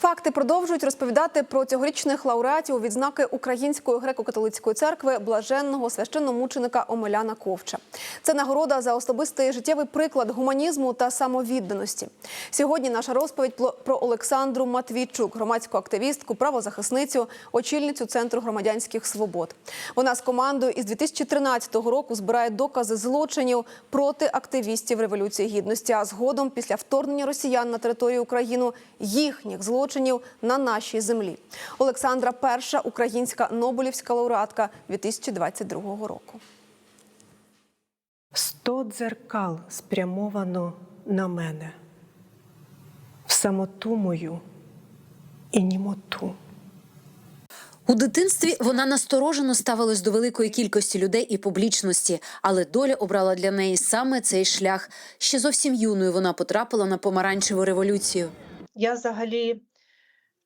Факти продовжують розповідати про цьогорічних лауреатів відзнаки Української греко-католицької церкви блаженного священномученика Омеляна Ковча. Це нагорода за особистий життєвий приклад гуманізму та самовідданості. Сьогодні наша розповідь про Олександру Матвійчук, громадську активістку, правозахисницю, очільницю Центру громадянських свобод. Вона з командою із 2013 року збирає докази злочинів проти активістів Революції Гідності, а згодом після вторгнення росіян на територію України їхніх злочинів на нашій землі. Олександра перша українська Нобелівська лауреатка 2022 року. Сто дзеркал спрямовано на мене, в самоту мою і німоту. У дитинстві вона насторожено ставилась до великої кількості людей і публічності, але доля обрала для неї саме цей шлях. Ще зовсім юною вона потрапила на помаранчеву революцію. Я взагалі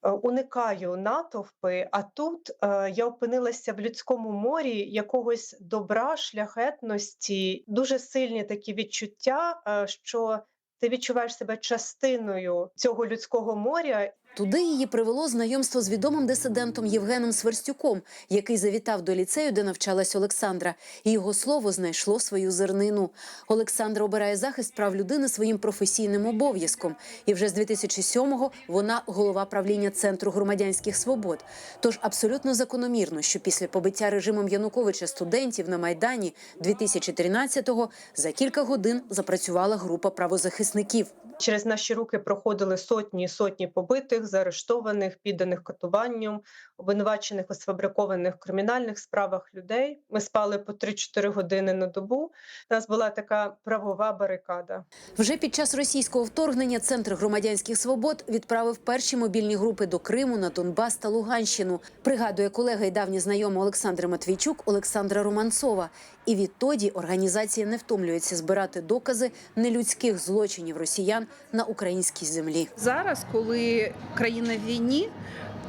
уникаю натовпи, а тут е, я опинилася в людському морі якогось добра, шляхетності, дуже сильні такі відчуття, е, що ти відчуваєш себе частиною цього людського моря, Туди її привело знайомство з відомим дисидентом Євгеном Сверстюком, який завітав до ліцею, де навчалась Олександра, і його слово знайшло свою зернину. Олександра обирає захист прав людини своїм професійним обов'язком. І вже з 2007-го вона голова правління Центру громадянських свобод. Тож абсолютно закономірно, що після побиття режимом Януковича студентів на майдані 2013-го за кілька годин запрацювала група правозахисників. Через наші руки проходили сотні і сотні побитих, заарештованих, підданих катуванням, обвинувачених у сфабрикованих кримінальних справах людей. Ми спали по 3-4 години на добу. У нас була така правова барикада. Вже під час російського вторгнення Центр громадянських свобод відправив перші мобільні групи до Криму, на Донбас та Луганщину. Пригадує колега і давня знайома Олександра Матвійчук Олександра Романцова. І відтоді організація не втомлюється збирати докази нелюдських злочинів росіян на українській землі. Зараз, коли країна в війні,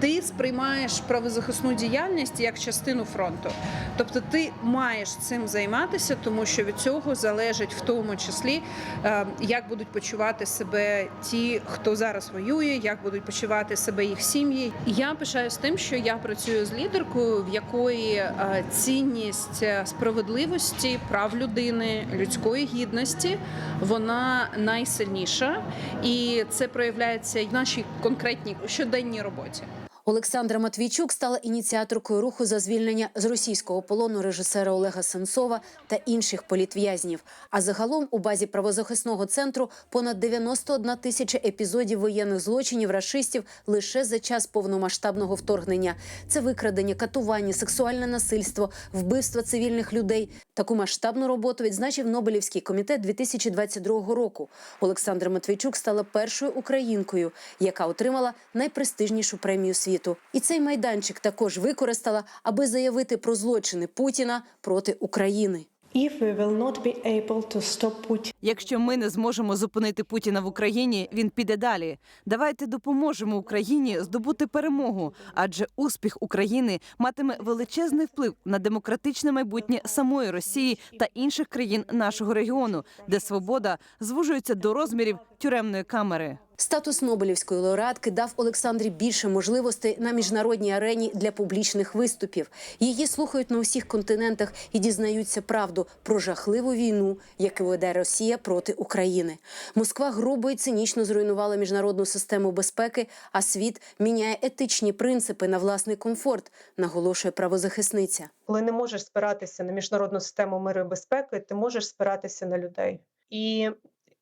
ти сприймаєш правозахисну діяльність як частину фронту. Тобто ти маєш цим займатися, тому що від цього залежить в тому числі, е, як будуть почувати себе ті, хто зараз воює, як будуть почувати себе їх сім'ї. Я пишаюсь тим, що я працюю з лідеркою, в якої е, цінність е, справедливості, прав людини, людської гідності вона найсильніша, і це проявляється в нашій конкретній щоденній роботі. Олександра Матвійчук стала ініціаторкою руху за звільнення з російського полону режисера Олега Сенцова та інших політв'язнів. А загалом у базі правозахисного центру понад 91 тисяча епізодів воєнних злочинів рашистів лише за час повномасштабного вторгнення. Це викрадення, катування, сексуальне насильство, вбивства цивільних людей. Таку масштабну роботу відзначив Нобелівський комітет 2022 року. Олександра Матвійчук стала першою українкою, яка отримала найпрестижнішу премію світу. І цей майданчик також використала, аби заявити про злочини Путіна проти України. If we will not be able to stop Putin, Якщо ми не зможемо зупинити Путіна в Україні, він піде далі. Давайте допоможемо Україні здобути перемогу, адже успіх України матиме величезний вплив на демократичне майбутнє самої Росії та інших країн нашого регіону, де свобода звужується до розмірів тюремної камери. Статус Нобелівської лауреатки дав Олександрі більше можливостей на міжнародній арені для публічних виступів. Її слухають на усіх континентах і дізнаються правду про жахливу війну, яку веде Росія проти України. Москва грубо і цинічно зруйнувала міжнародну систему безпеки, а світ міняє етичні принципи на власний комфорт, наголошує правозахисниця. Коли не можеш спиратися на міжнародну систему миру і безпеки, ти можеш спиратися на людей. І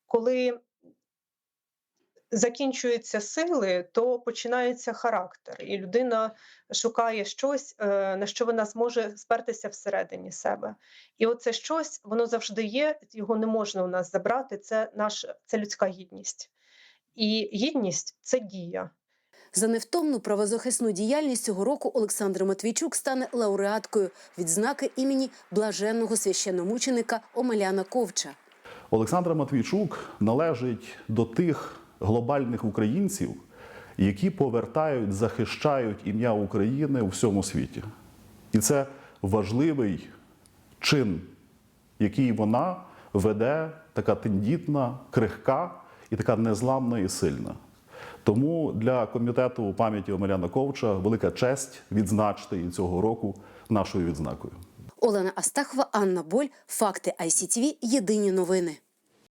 коли закінчуються сили, то починається характер, і людина шукає щось, е, на що вона зможе спертися всередині себе. І оце щось, воно завжди є, його не можна у нас забрати. Це наша це людська гідність. І гідність це дія. За невтомну правозахисну діяльність цього року Олександра Матвійчук стане лауреаткою відзнаки імені блаженного священномученика Омеляна Ковча. Олександра Матвійчук належить до тих глобальних українців, які повертають, захищають ім'я України у всьому світі. І це важливий чин, який вона веде, така тендітна, крихка і така незламна і сильна. Тому для комітету пам'яті Омеляна Ковча велика честь відзначити її цього року нашою відзнакою. Олена Астахова, Анна Боль. Факти ICTV. Єдині новини.